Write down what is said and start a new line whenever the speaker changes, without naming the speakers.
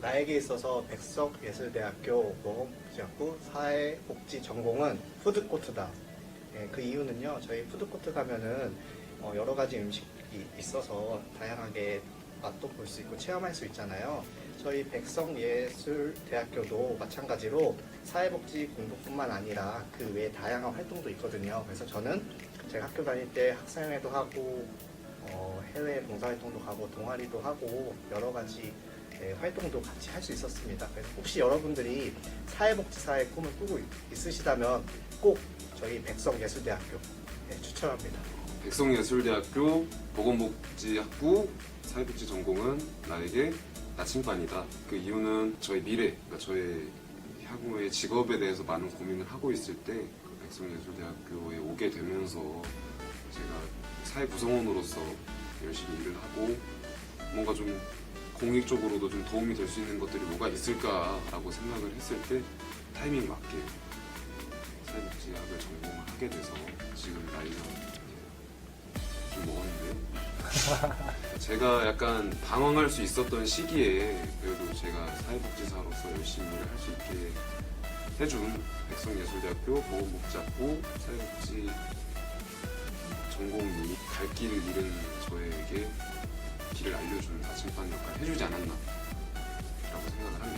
나에게 있어서 백석예술대학교 모험지학부 사회복지 전공은 푸드코트다. 예, 그 이유는요, 저희 푸드코트 가면은 어, 여러 가지 음식이 있어서 다양하게 맛도 볼 수 있고 체험할 수 있잖아요. 저희 백성예술대학교도 마찬가지로 사회복지 공부뿐만 아니라 그 외에 다양한 활동도 있거든요. 그래서 저는 제가 학교 다닐 때 학생회도 하고 어, 해외 봉사활동도 가고 동아리도 하고 여러 가지 예, 활동도 같이 할 수 있었습니다. 그래서 혹시 여러분들이 사회복지사의 꿈을 꾸고 있- 있으시다면 꼭 저희 백성예술대학교 예, 추천합니다.
백성예술대학교 보건복지학부 사회복지 전공은 나에게 나침반이다. 그 이유는 저의 미래, 그러니까 저의 향후의 직업에 대해서 많은 고민을 하고 있을 때 그 백성예술대학교에 오게 되면서 제가 사회 구성원으로서 열심히 일을 하고 뭔가 좀 공익적으로도 좀 도움이 될 수 있는 것들이 뭐가 있을까라고 생각을 했을 때 타이밍 맞게 사회복지학을 전공하게 돼서 지금 나이가 좀 먹었는데 제가 약간 방황할 수 있었던 시기에 그래도 제가 사회복지사로서 열심히 일을 할 수 있게 해준 백성예술대학교 보건복지학부 사회복지 전공이 갈 길을 잃은 저에 알려주는 나침반 역할을 해주지 않았나 라고 생각을 합니다.